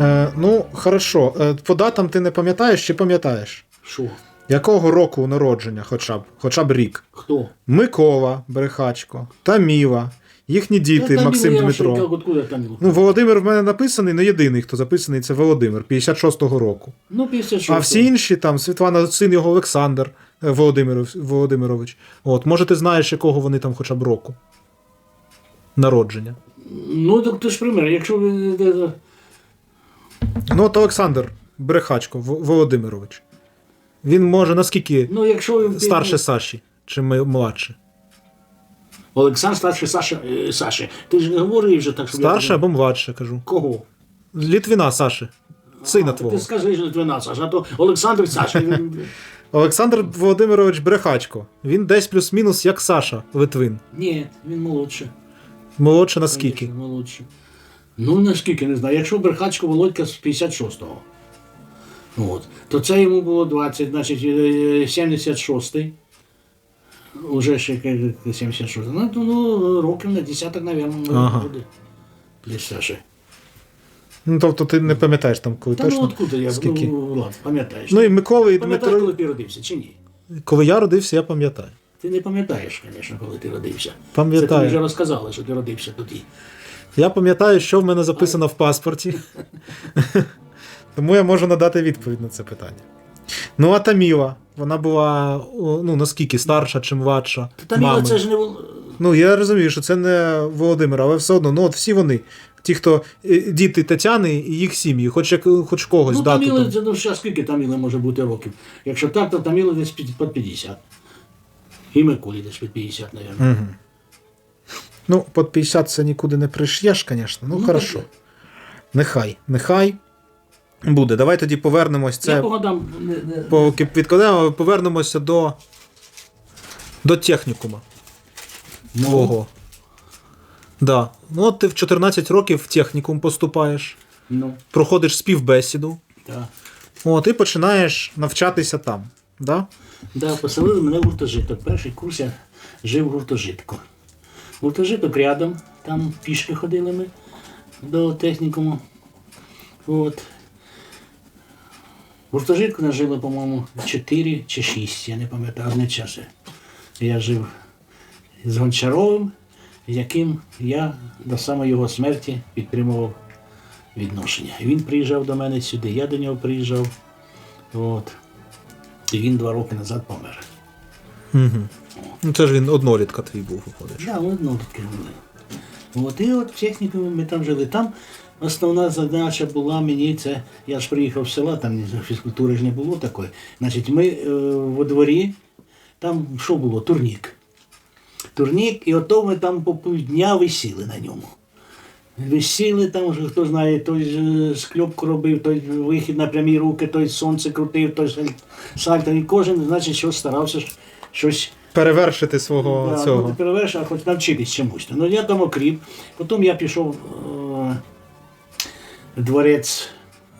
Е, ну, хорошо. Е, по датам ти не пам'ятаєш чи пам'ятаєш? Що? Якого року народження хоча б, хоча б рік? Хто? Микола Брехачко, Таміла, їхні діти Та Максим Тамілу я Дмитро. Откуда Тамілу? Ну, Володимир в мене написаний, але єдиний, хто записаний, це Володимир, 56-го року. Ну, 56. А всі інші там Світлана, син його Олександр е, Володимиров, Володимирович. От, може, ти знаєш, якого вони там хоча б року. Народження. Ну, так ти ж пример, якщо ви... е, е, Ну, от Олександр Брехачко В- Володимирович. Він може наскільки Ну, якщо ви... старше Саші, чи ми- младше? Олександр старший Саша, е, Саші. Ти ж не говорив вже так, що... Старше або младше, кажу. Кого? Літвіна Саші. Сина А, твого. Ти скажи, що 12, а то Олександр Саша. Олександр Володимирович Брехачко. Він десь плюс-мінус як Саша Литвин. Ні, він молодший. Молодше наскільки? Молодший. Ну, наскільки не знаю. Якщо Берхачко Володька з 56-го, от, то це йому було 20, значить, е, 76-й. Уже ще е, 76 Ну, ну, років на десяток, мабуть, Ага. буде. Десь Саші. Ну, тобто ти не пам'ятаєш там, коли Та ну точно. откуда я скільки? ну, ладно, пам'ятаєш. Ну і Микола і пам'ятаєш, Дмитро. коли ти родився, чи ні? Коли я родився, я пам'ятаю. Ти не пам'ятаєш, звісно, коли ти родився. Пам'ятаю. Це тобі вже розказали, що ти родився тоді. Я пам'ятаю, що в мене записано в паспорті. Тому я можу надати відповідь на це питання. Ну, а Таміла, вона була ну, наскільки старша чи младша. Та мами. Це ж не було. Ну, я розумію, що це не Володимир, але все одно, ну от всі вони. Ті, хто е, діти Тетяни і їх сім'ї, хоч як хоч когось Ну, дату. Таміли, там. це, ну, зараз скільки Таміли може бути років? Якщо так, то Таміли десь під, під 50. І Миколі десь під 50, мабуть. Мгм. Ну, під 50 це нікуди не приш'єш, звісно. Ну, Ну, хорошо. таке. Нехай, нехай буде. Давай тоді повернемось. Це Я не, поки відкладемо, повернемося до, до технікума. Твого. Да. Ну, от ти в 14 років в технікум поступаєш, ну, проходиш співбесіду, так. от, і починаєш навчатися там. Да? Да, поселили мене в гуртожиток. Перший курс я жив в гуртожитку. Гуртожиток рядом, там пішки ходили ми до технікуму. От. Гуртожитку нас по-моєму, 4 чи 6, я не пам'ятаю, не часи. Я жив з Гончаровим, яким я до самої його смерті підтримував відношення. Він приїжджав до мене сюди, я до нього приїжджав. От. І він два роки назад помер. Угу. Ну, це ж він однолітка твій був, виходить. Да, одно таке були. От і от техніку ми там жили. Там основна задача була мені, це я ж приїхав з села, там фізкультури ж не було такої. Значить, ми е, во дворі, там що було? Турнік. Турнік, і ото ми там по півдня висіли на ньому. Висіли там, вже хто знає, той скльопку робив, той вихід на прямі руки, той сонце крутив, той саль- сальто. І кожен, значить, що старався щось Перевершити свого Да, цього. Ну, ти перевершив, а хоч навчитись чомусь. Ну я там окріп. Потім я пішов е, дворець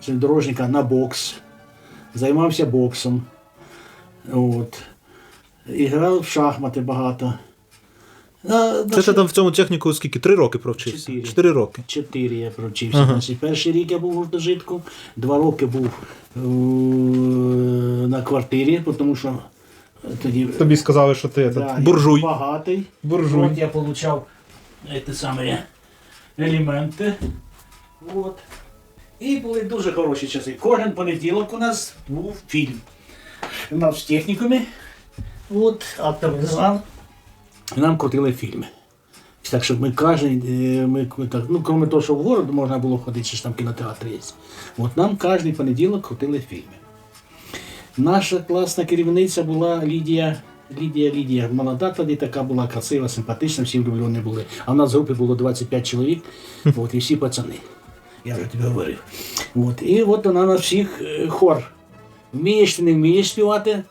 железнодорожника на бокс, займався боксом. От. І грав в шахмати багато. А, Це ти там в цьому техніку скільки? Три роки провчився? Чотири. Чотири роки. Чотири я провчився. Ага. Значить, перший рік я був в гуртожитку, два роки був е, на квартирі, тому що тоді Тобі сказали, що ти Да, буржуй. Я багатий. Буржуй. От я получав ці самі елементи. От. І були дуже хороші часи. Кожен понеділок у нас був фільм. У нас в технікумі. От, автовокзал. І нам крутили фільми. Так, щоб ми кожен, е, ми, так, ну, крім того, що в город можна було ходити, що ж там кінотеатр є. От нам кожен понеділок крутили фільми. Наша класна керівниця була Лідія. Лідія, Лідія, молода тоді така була красива, симпатична, всі влюблені були. А в нас в групі було 25 чоловік, от, і всі пацани. Я вже тобі говорив. От, і от вона на всіх е, хор. Вмієш ти не вмієш співати?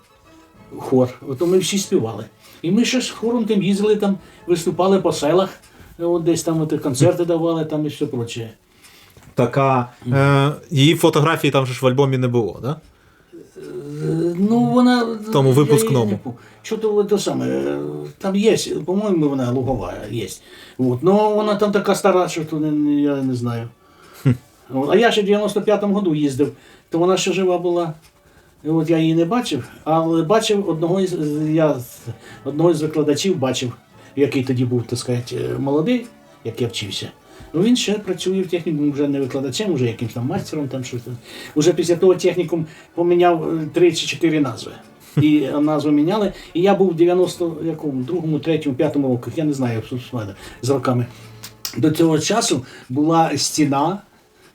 Хор. От ми всі співали. І ми ще з хором тим їздили, там, виступали по селах, от десь там от, концерти давали там і все проче. Така. Е, її фотографії там ж в альбомі не було, да? Ну, вона. Тому випускному. Що то те саме, е, там є, по-моєму, вона лугова є. От. Ну, вона там така стара, що то не, я не знаю. А я ще в 95-му году їздив, то вона ще жива була. І От я її не бачив, але бачив одного із я одного із викладачів бачив, який тоді був, так сказати, е, молодий, як я вчився. Ну він ще працює в технікумі, вже не викладачем, вже якимось там майстером, там щось. Уже після того технікум поміняв е, три чи чотири назви. І е, назву міняли. І я був в 90 якому, другому, третьому, п'ятому роках, я не знаю з роками. До цього часу була стіна,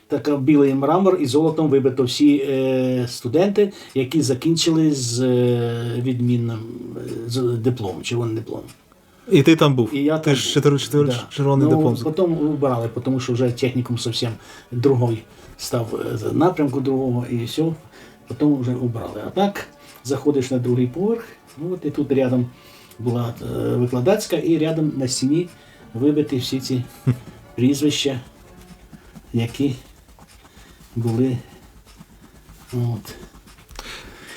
така білий мрамор і золотом вибито всі е, студенти, які закінчили з е, відмінним е, з дипломом, червоним дипломом. І ти там був. І я ти там ж був. чотири, Да. червоний ну, диплом. Потім убрали, тому що вже технікум зовсім другий став е, з напрямку другого і все. Потім вже убрали. А так заходиш на другий поверх, ну от і тут рядом була е, викладацька, і рядом на стіні вибиті всі ці прізвища, які були. От.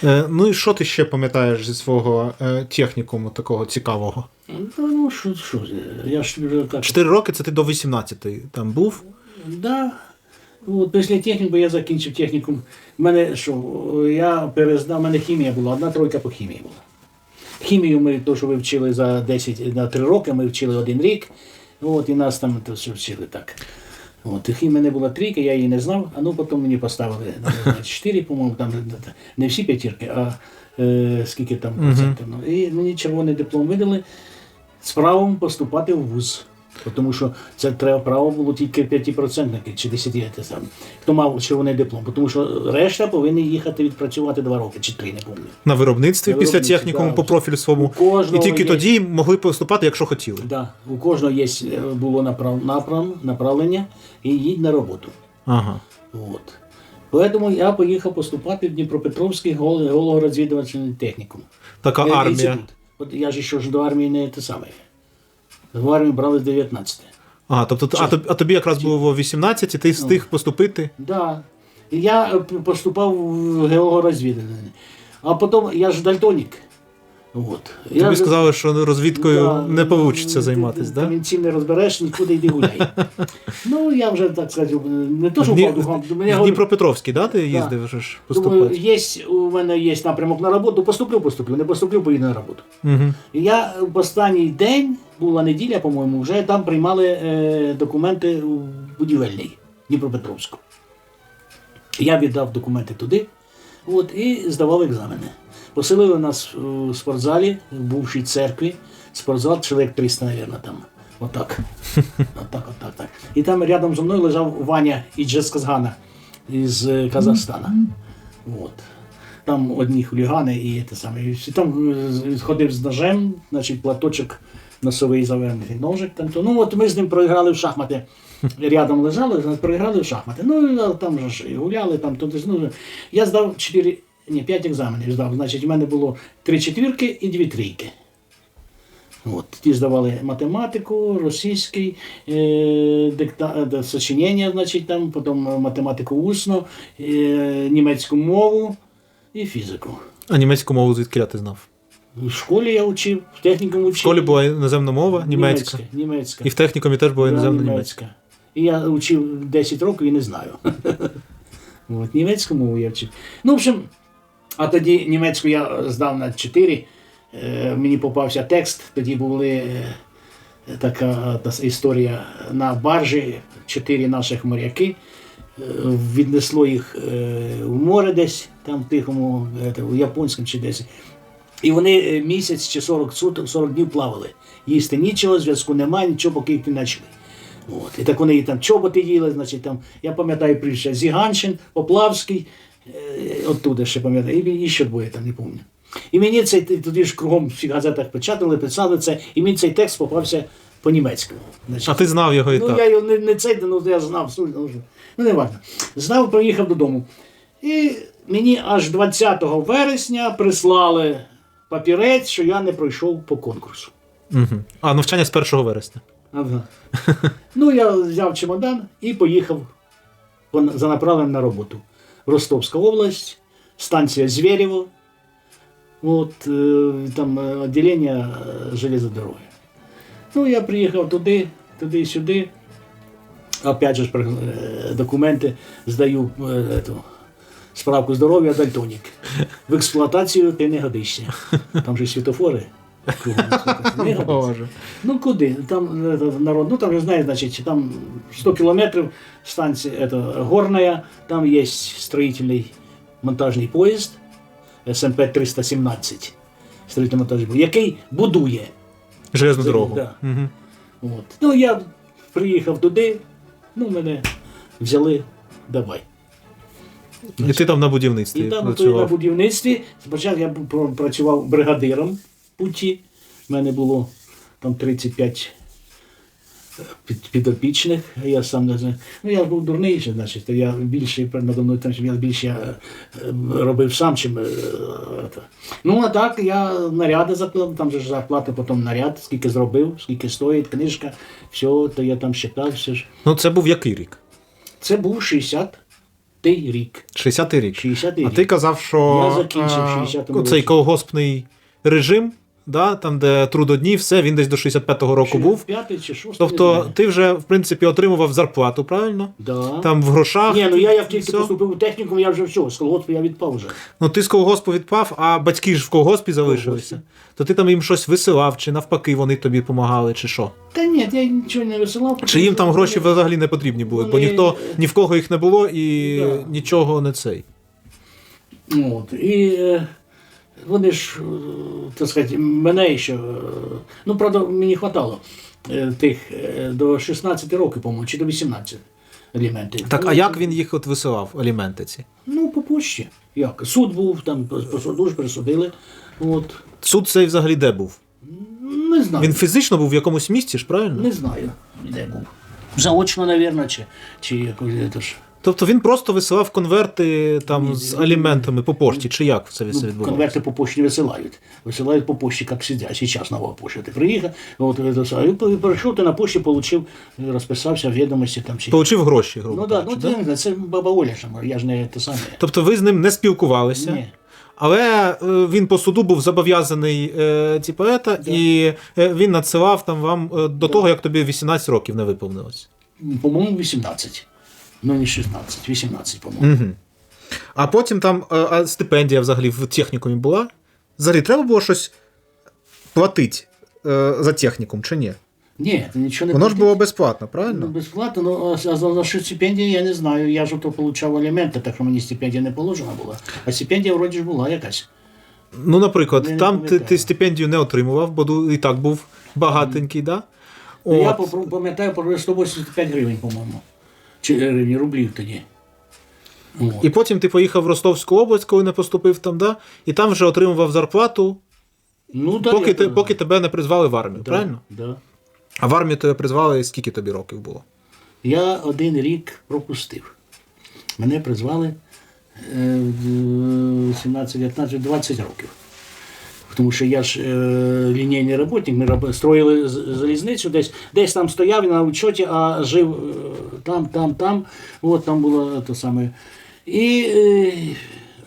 Е, ну і що ти ще пам'ятаєш зі свого е, технікуму такого цікавого? Ну, ну що, що, я ж так. Чотири роки це ти до 18 там був. Да. От після техніку я закінчив технікум. У мене що, я перездав, у мене хімія була, одна тройка по хімії була. Хімію ми то, що ви вчили за 10 на 3 роки, ми вчили один рік. От, і нас там то, що вчили так. От, і хімія не була трійка, я її не знав, а ну потім мені поставили ну, 4, по-моєму, там не всі п'ятірки, а е, скільки там процентів. Ну, і мені червоний диплом видали з правом поступати в вуз. Тому що це треба право було тільки 5% чи 10 те саме. Хто мав червоний диплом, тому що решта повинні їхати відпрацювати два роки чи три, не пам'ятаю. На виробництві На після технікуму да. по профілю своєму. І тільки є- тоді могли поступати, якщо хотіли. Да. У кожного є е, було направ, направ, направлення і їдь на роботу. Ага. От. Тому я поїхав поступати в Дніпропетровський гол- головорозвідувальний технікум. Така Е, армія. інститут. От я ж ще ж до армії не те саме. В армію брали з 19. А, тобто, а, тобі, а тобі якраз було 18, і ти Ну. встиг поступити. Да. Я е, поступав в геологорозвідування. А потім я ж дальтонік. От. Тобі я, сказали, що розвідкою Да, не вийде займатися, ти да? Камінців не розбереш, нікуди йди гуляй. ну, я вже так сказати, не то, що В Дні- впав в мене говорю, Дніпропетровський, да, ти їздив вже ж думаю, є, у мене є напрямок на роботу, поступлю, поступлю, не поступлю, поїду на роботу. Угу. Я в останній день, була неділя, по-моєму, вже там приймали е, документи у будівельний Дніпропетровську. Я віддав документи туди от, і здавав екзамени. Поселили нас у спортзалі, в бувшій церкві. Спортзал чоловік 300, мабуть, там. Отак. Отак, отак, так. І там рядом зі мною лежав Ваня Іджесказгана із е, Казахстана. От. Там одні хулігани і те саме. І там е, ходив з ножем, значить, платочок носовий завернутий ножик. Там, то. Ну от ми з ним проіграли в шахмати. Рядом лежали, проіграли в шахмати. Ну там же ж і гуляли, там туди. Ну, я здав 4, ні, 5 екзаменів здав. Значить, у мене було 3 четвірки і 2 трійки. От, ті здавали математику, російський, е, дикта, е, сочинення, значить, там, потім математику усно, е, німецьку мову і фізику. А німецьку мову звідки ти знав? В школі я вчив, в технікуму вчив. В школі була іноземна мова, німецька. Німецька. німецька. І в технікумі теж була Да, іноземна німецька. І я вчив 10 років і не знаю. От, німецьку мову я вчив. Ну, в общем, а тоді німецьку я здав на 4. Е, мені попався текст, тоді були е, така та історія на баржі, чотири наших моряки. Е, Віднесло їх в море десь, там в тихому, у японському чи десь. І вони місяць чи 40 суток, 40 днів плавали. Їсти нічого, зв'язку немає, нічого, поки їх не почали. От. І так вони і там чоботи їли, значить, там, я пам'ятаю прізвище Зіганшин, Поплавський, оттуда ще пам'ятаю, і, ще двоє там, не пам'ятаю. І мені цей тоді ж кругом в газетах печатали, писали це, і мені цей текст попався по-німецькому. А ти знав його і Ну, так. я його не, не цей, ну я знав, ну, ну не важно. Знав, приїхав додому. І мені аж 20 вересня прислали папірець, що я не пройшов по конкурсу. Угу. А навчання з 1 вересня. Ага. ну, я взяв чемодан і поїхав за направленням на роботу. В Ростовська область, станція Звєрєво, от, е, там е, відділення е, железодороги. Ну, я приїхав туди, туди-сюди. опять же, ж, про- е, документи здаю е, справку здоров'я дальтонік. В експлуатацію ти не годишся. Там же світофори. Боже. Ну куди? Там е, народ, ну там же знаєш, значить, там 100 кілометрів станція это, горная, там є строїтельний монтажний поїзд СМП 317 строїтельний монтажний поїзд, який будує. Железну дорогу. да. Угу. От. Ну я приїхав туди, ну мене взяли, давай. І ти там на будівництві І там на будівництві. Спочатку я працював бригадиром путі. У мене було там 35 підопічних, а я сам не знаю. Ну я був дурний, ще, значить, я більше надо мною там, я більше е, е, робив сам, чим. е. Ну а так я наряди заклав, там же ж зарплата, потім наряд, скільки зробив, скільки стоїть, книжка, все, то я там считав, все ж. Ну це був який рік? Це був 60-й рік. 60-й рік. 60-й А рік. ти казав, що Я закінчив а, 60-му цей колгоспний режим, да, там, де трудодні, все, він десь до 65-го року був. П'ятий чи шостий. Тобто ти вже, в принципі, отримував зарплату, правильно? Да. Там в грошах. Ні, ну я як тільки все. поступив у технікум, я вже все, з колгоспу я відпав вже. Ну ти з колгоспу відпав, а батьки ж в колгоспі залишилися. То ти там їм щось висилав, чи навпаки вони тобі допомагали, чи що? Та ні, я нічого не висилав. Чи їм там гроші взагалі не потрібні були, бо Вони- ніхто ні в кого їх не було і Да. нічого не цей. От. І е, вони ж, е, так сказати, мене ще. е, Ну, правда, мені хватало е, тих до 16 років, по-моєму, чи до 18 аліментів. Так, а як він їх от висилав, аліменти ці? Ну, по почті. Як? Суд був, там по суду ж присудили. От. Суд цей взагалі де був? Не знаю. Він фізично був в якомусь місті ж, правильно? Не знаю, де був. Заочно, мабуть, чи, чи якось. Тобто він просто висилав конверти там з аліментами по пошті, чи як це Ну, відбувалося? конверти по почті не висилають. Висилають по почті, як сидять. Зараз нова почта. Ти приїхав, от, і прийшов, ти на почті отримав, розписався в відомості там чи. Получив гроші, грубо Ну так, кажучи, ну да? це, баба Оля, я ж не те саме. Тобто ви з ним не спілкувалися, Ні. але е, він по суду був зобов'язаний е, ті поета, і е, він надсилав там вам е, до того, як тобі 18 років не виповнилось. По-моєму, 18. Ну, не 16, 18, по-моєму. Угу. А потім там е, а стипендія взагалі в технікумі була. Взагалі треба було щось платити е, за технікум чи ні? Ні, ти нічого не Воно ж було безплатно, Ну, правильно? безплатно, ну, а за, за що стипендія, я не знаю. Я ж то отримав аліменти, так що мені стипендія не положена була. А стипендія вроді ж була якась. Ну, наприклад, Я не там ти, ти стипендію не отримував, бо і так був багатенький, да? Ну, Я пам'ятаю про 185 гривень, по-моєму. Гривні, рублів тоді. От. І потім ти поїхав в Ростовську область, коли не поступив там, да? і там вже отримував зарплату, Ну, да, поки, я ти, поки тебе не призвали в армію, Да, правильно? Да. А в армію тебе призвали, скільки тобі років було? Я один рік пропустив. Мене призвали е, 17, 19, 20 років. Тому що я ж е, лінійний роботник, ми роб- строїли залізницю, десь, десь там стояв на учоті, а жив е, там, там, там. От там було те саме. І е,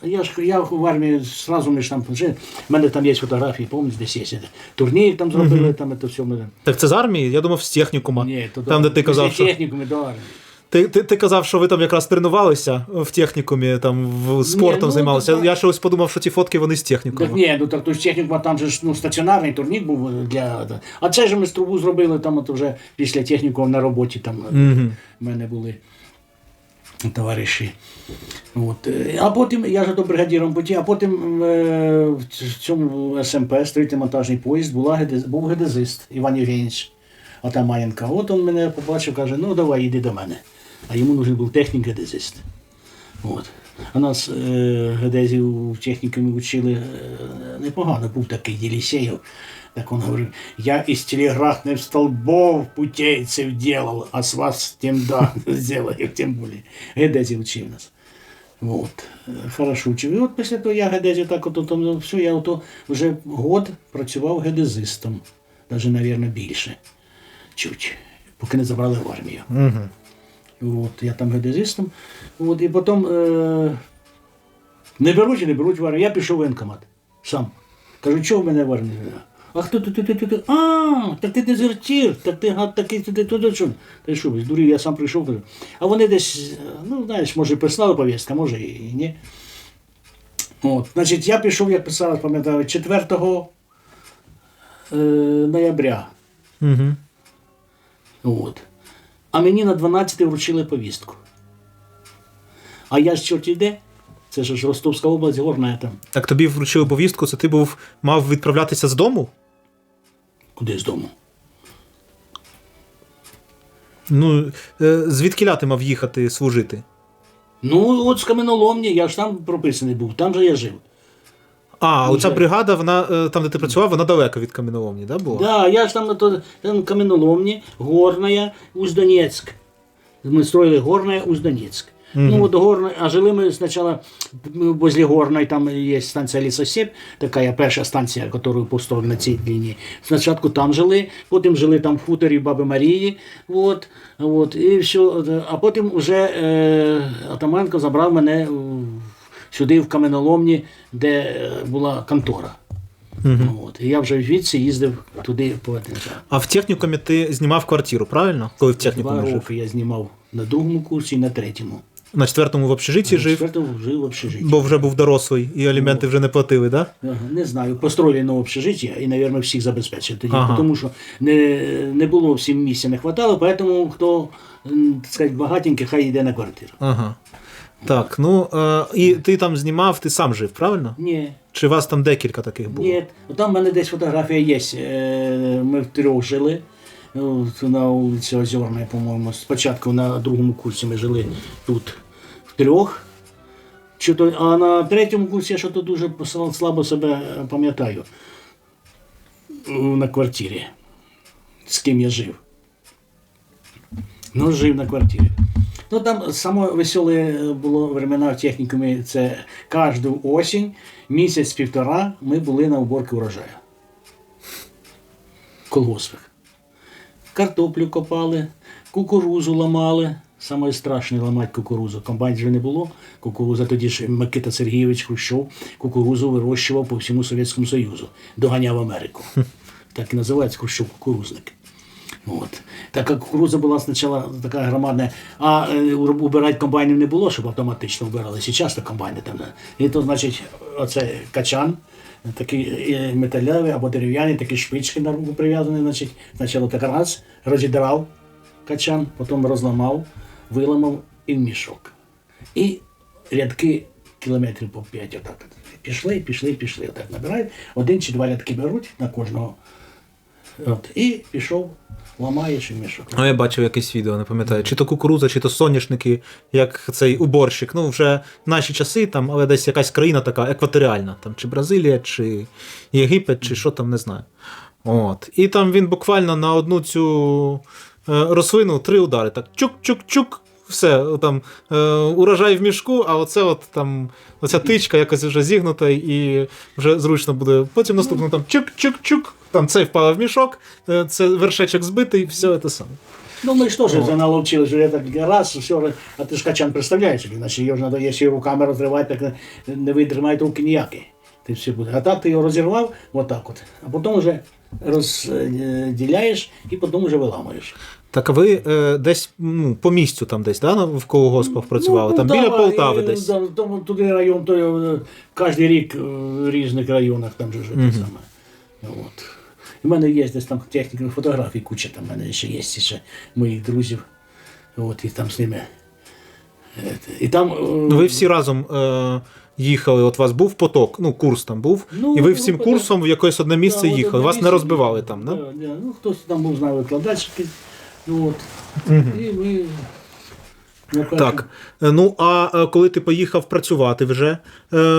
я ж я в армії зразу ми ж там жили. У мене там є фотографії, пам'ятаєте, десь є. Турнір там зробили, там це все. Так це з армії? Я думав, з технікума. Ні, то там, де ти казав, що. технікуми до армії. Ти, ти, ти казав, що ви там якраз тренувалися в технікумі, там в спортом ну, займалися. так. Я щось подумав, що ті фотки вони з технікуму. Так ні, ну так то ж технікум, там же ж ну, стаціонарний турнік був для. А це ж ми з трубу зробили там от вже після технікуму на роботі там Мгм. в мене були товариші. От. е, А потім я ж до бригадіром путі, а потім е, в цьому СМП, стрітний монтажний поїзд, була, був гедезист Іван Євгенійович Атамаєнка. От він мене побачив, каже, ну давай, іди до мене. А йому нужен був технік-гедезист. От. А нас е, гедезів в технікумі вчили е, непогано, був такий Єлісєєв. Так він говорив, я із телеграфних столбов путейцев делал, а с вас тем да, сделаю, тем более. Гедезів вчив нас. От. Хорошо вчив. І от після того я гедезі так от, от, ну, все, я ото вже год працював гедезистом. Навіть, мабуть, більше. Чуть. Поки не забрали в армію. Угу. От, я там геодезистом. От, і потім е, не беруть і не беруть в армію. Я пішов в воєнкомат сам. Кажу, чого в мене в армії? А хто ти, ти, ти, ти, ти? А, так ти дезертир, так ти гад такий, ти, ти, ти, що? Та що, здурів, я сам прийшов. кажу. А вони десь, ну, знаєш, може, прислали повістка, може і ні. От, значить, я пішов, як писала, пам'ятаю, 4 е, ноября. Угу. От. А мені на 12 вручили повістку. А я ж чорт йде. Це ж Ростовська область, горна там. Так тобі вручили повістку, це ти був мав відправлятися з дому? Куди з дому? Ну, е, звідки ти мав їхати служити? Ну, от з каменоломні, я ж там прописаний був, там же я жив. А, оця бригада, вона е, там, де ти працював, вона далеко від каміноломні, да, була? Да, я ж там на то, там каменоломні, горная, Усть-Донецк. Мы строили горная, Усть-Донецк. Ну, вот горная, а жили ми спочатку возле горной, там є станція Лісосіб, така перша станція, яку построили на цій лінії. Спочатку там жили, потім жили там в хуторі Баби Марії, от, от, і все. А потім вже е, Атаманко забрав мене в- сюди, в каменоломні, де е, була контора. От. І я вже звідси їздив туди по. А в технікумі ти знімав квартиру, правильно? Коли в Два технікумі жив? роки я знімав на другому курсі і на третьому. На четвертому в общежитті На жив, четвертому жив в общежитті. бо вже був дорослий і аліменти вже не платили, да? Не знаю, построили нове общежиття і, мабуть, всіх забезпечили тоді, Ага. тому що не, не було всім місця, не хватало, тому хто так сказати, багатенький, хай йде на квартиру. Ага. Так, ну е, і ти там знімав, ти сам жив, правильно? Ні, Чи вас там декілька таких було? ні. Там в мене десь фотографія є. Е, Ми втрьох жили. От На вулиці Озерна, по-моєму. Спочатку на другому курсі ми жили тут втрьох. Чи то, а на третьому курсі я що-то дуже слабо себе пам'ятаю на квартирі. З ким я жив. Ну, жив на квартирі. Ну там саме веселе було времена в технікумі. Це кожну осінь, місяць-півтора ми були на уборці урожаю. Колгоспах. Картоплю копали, кукурузу ламали. Саме страшне ламати кукурузу. Комбайн вже не було. Кукуруза тоді ж Микита Сергійович Хрущов кукурузу вирощував по всьому Совєтському Союзу, доганяв Америку. Так і називається Хрущов кукурузник. От. Така кукуруза була спочатку така громадна, а е, убирати комбайнів не було, щоб автоматично вбирали. Зараз то комбайни там. І то, значить, оце качан, такий е, металевий або дерев'яний, такі шпички на руку прив'язані, значить, спочатку так раз, розідрав качан, потім розламав, виламав і в мішок. І рядки кілометрів по 5 отак. Пішли, пішли, пішли. Отак набирають. Один чи два рядки беруть на кожного. От, і пішов, ламаєш і мішок. Ну, я бачив якесь відео, не пам'ятаю. Чи то кукуруза, чи то соняшники, як цей уборщик. Ну, вже наші часи, там, але десь якась країна така екваторіальна, там, чи Бразилія, чи Єгипет, чи що там, не знаю. От. І там він буквально на одну цю е, рослину три удари. Так, чук-чук-чук. Все, там е, урожай в мішку, а оце от там оця тичка якось вже зігнута, і вже зручно буде. Потім наступно там чук-чук-чук. Там цей впав в мішок, е, це вершечок збитий, все це саме. Ну, ми ж теж вже наловчили, що я так раз, все, а ти ж качан представляєш, значить його ж треба, якщо руками розривати, так не витримають руки ніякі. Ти все буде. А так ти його розірвав, отак от, а потім вже розділяєш і потім вже виламуєш. Так а ви е, десь ну, по місцю там десь, да, в колгоспах працювали? Ну, там біля Полтави і, десь. Да, тому туди район, то е, кожен рік е, в різних районах там же жити саме. От. У мене є десь там техніка фотографій, куча там в мене ще є ще моїх друзів. От, і там з ними. е, І там, е, Ну, ви всі разом е, їхали, от у вас був поток, ну, курс там був, Ну, і ви ну, всім да. курсом в якесь одне місце Да, їхали. Вас не розбивали там, да? Да, да. Ну, хтось там був знав викладачки. От. І ми. Так. Е, Ну, а е, коли ти поїхав працювати вже е,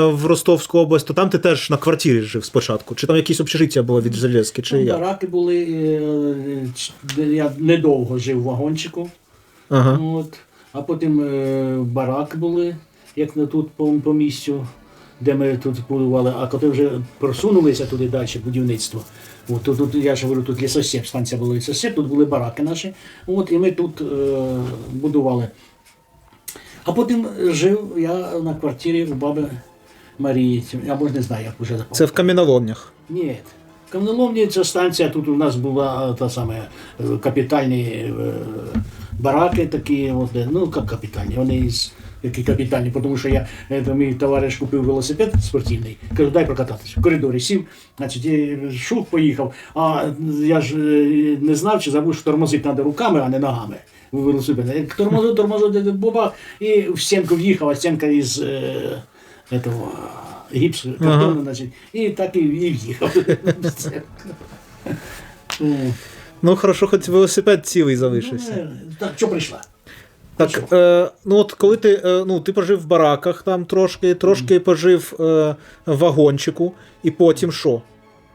в Ростовську область, то там ти теж на квартирі жив спочатку. Чи там якісь общежиття було від Железки, чи Там як? бараки були. Я недовго жив в вагончику. Ага. От. А потім е, бараки були, як на тут по, по місцю, де ми тут будували. А коли вже просунулися туди далі, будівництво. От, тут, тут, я ж говорю, тут лісосіп, станція була лісосіп, тут були бараки наші. От, і ми тут е, будували. А потім жив я на квартирі у баби Марії, або не знаю, як вже Це в каміноломнях. Ні. В Каменоломні ця станція, тут у нас була та саме е, капітальні е, бараки такі, от, е, ну як капітальні, вони із які капітальні, тому що я, е, мій товариш купив велосипед спортивний, кажу, дай прокататися. В коридорі сів, значить, і шух поїхав, а я ж е, не знав чи забув, що тормозити треба руками, а не ногами. у велосипеді. Як тормозив, тормозив, боба, і в стінку в'їхав, а стінка із е, этого, гіпсу, картону, Ага. значить, і так і, і в'їхав. Е, Ну, хорошо, хоч велосипед цілий залишився. ну, е, Так, що прийшла? Так, е, ну от коли ти, е, ну, ти пожив в бараках там трошки, трошки пожив е, в вагончику, і потім що?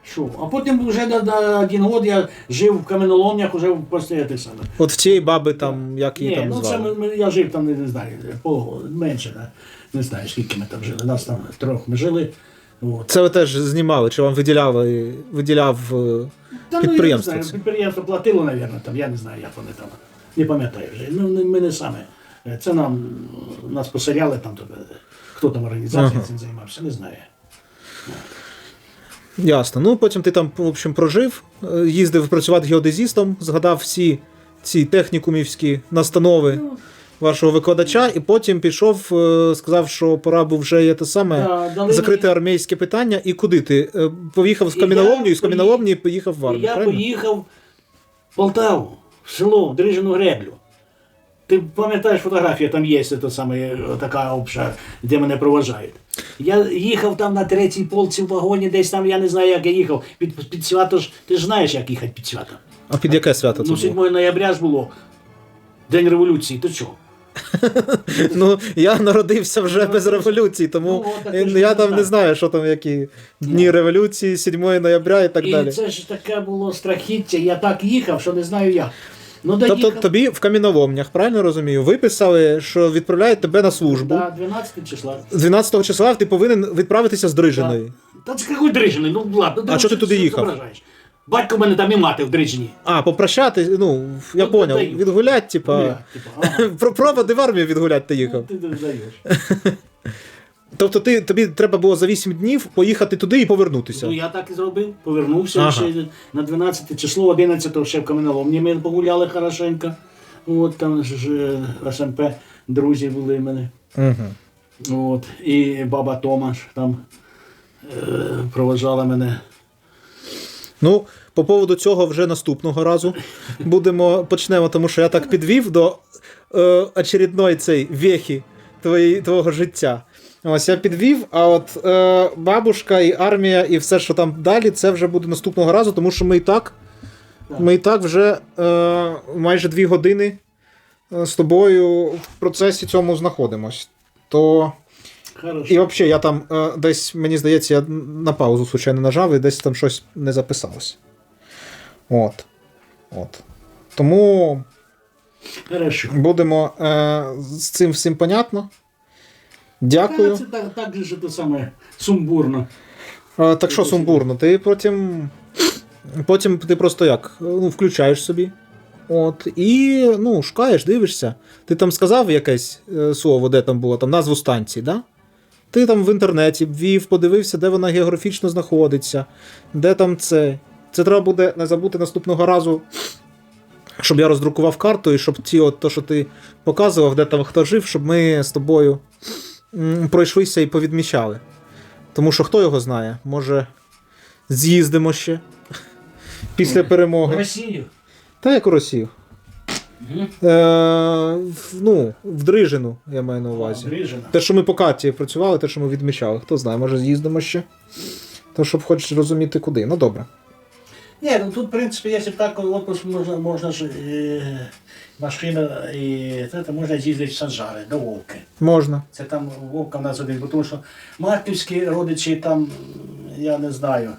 Що? А потім вже на, на один год я жив в каменоломнях, вже в постійно тих. От в цієї баби там, як її Ні, там ну це звали? ми, ми- я жив там, не, не знаю, полгода, менше, не, не знаю, скільки ми там жили. Нас там трьох ми жили. От. Це ви теж знімали, чи вам виділяли, виділяв. е, Та, ну, я не Підприємство знаю, це. підприємство платило, мабуть, там, я не знаю, як вони там. Не пам'ятаю вже. Ну, ми не саме. Це нам нас посеряли там, е, хто там організацією Ага. цим займався, не знаю. Ясно. Ну, потім ти там, в общем, прожив, е, їздив працювати геодезістом, згадав всі ці технікумівські настанови Ну, вашого викладача, і потім пішов, е, сказав, що пора б вже є те саме Да, дали закрити мені- армійське питання. І куди ти? Е, Поїхав з я і з каміноломні поїхав в армію. я правильно? поїхав в Полтаву, в село, в Дрижину греблю. Ти пам'ятаєш фотографія, там є та саме е, така обща, де мене проважають. Я їхав там на третій полці в вагоні, десь там, я не знаю, як я їхав. Під, під свято ж, ти ж знаєш, як їхати під свято. А під яке свято Ну, 7 було? ноября ж було. День революції, то що? Ну, я народився вже без революції, тому Ну, я там не знаю, що там які дні революції, 7 ноября і так і далі. це ж таке було страхіття, я так їхав, що не знаю як. Ну, Тобто тобі в каміноломнях, правильно розумію, виписали, що відправляють тебе на службу. Да, 12 числа. 12 числа ти повинен відправитися з Дрижиної. Та це який дрижений, ну ладно. А чого ти туди їхав? Батько в мене там і мати в дрижині. А, попрощати, ну, я Ну, поняв, відгулять, типа. Про проводи в армію відгулять ти їхав. Ну, Ти даєш. Тобто ти, тобі треба було за 8 днів поїхати туди і повернутися. Ну я так і зробив. Повернувся Ага. ще на 12 число, 11 ще в каменоломні ми погуляли хорошенько. От там ж е, СМП друзі були в мене. Угу. От. І баба Тома ж там е, проважала мене. Ну, по поводу цього вже наступного разу будемо почнемо, тому що я так підвів до е, очередної цей вехи твої, твого життя. Ось я підвів, а от е, бабушка і армія, і все, що там далі, це вже буде наступного разу, тому що ми і так, ми і так вже е, майже дві години е, з тобою в процесі цьому знаходимось. То. Хорошо. І взагалі, я там е, десь, мені здається, я на паузу, случайно нажав і десь там щось не записалось. От. От. Тому Хорошо. будемо е, з цим всім понятно. Дякую. Та, це так, так же те саме сумбурно. Е, так що сумбурно, ти потім. Потім ти просто як? Ну, включаєш собі. От, і ну, шукаєш, дивишся. Ти там сказав якесь е, слово, де там було, там назву станції, да? Ти там в інтернеті ввів, подивився, де вона географічно знаходиться, де там це. Це треба буде не забути наступного разу, щоб я роздрукував карту, і щоб ті, от, то, що ти показував, де там хто жив, щоб ми з тобою пройшлися і повідмічали. Тому що хто його знає, може з'їздимо ще після перемоги. Росію. Та як у Росію. Мгм. Е, в- ну, в Дрижину, я маю на увазі. Грижина. Те, що ми по карті працювали, те, що ми відмічали. Хто знає, може з'їздимо ще. То, щоб хоч розуміти куди. Ну добре. Ні, ну тут, в принципі, якщо б так отпуск можна, можна ж е, машина і це, то можна з'їздити в Санжари, до Вовки. Можна. Це там Вовка в нас один, бо тому що Марківські родичі там, я не знаю,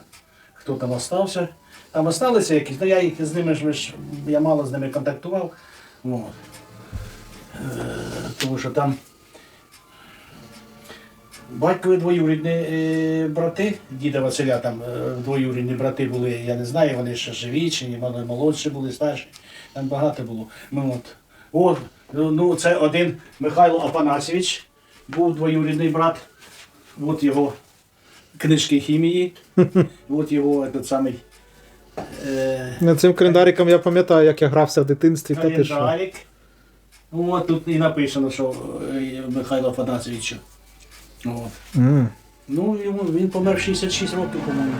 хто там остався. Там осталися якісь, ну я їх з ними ж- я мало з ними контактував. От. Е, тому що там батькові двоюрідні е, брати, діда Василя, там е, двоюрідні брати були, я не знаю, вони ще живі, чи ні, вони молодші були, старші. Там багато було. Ну, от. От, ну, ну, це один Михайло Афанасьович, був двоюрідний брат. От його книжки хімії. От його этот самий е, Ну, Цим календариком я пам'ятаю, як я грався в дитинстві, та ти що. календарик. Тут і написано, що е, Михайло Афанасовичу. От. Mm. Ну, йому, він помер в 66 років, по-моєму.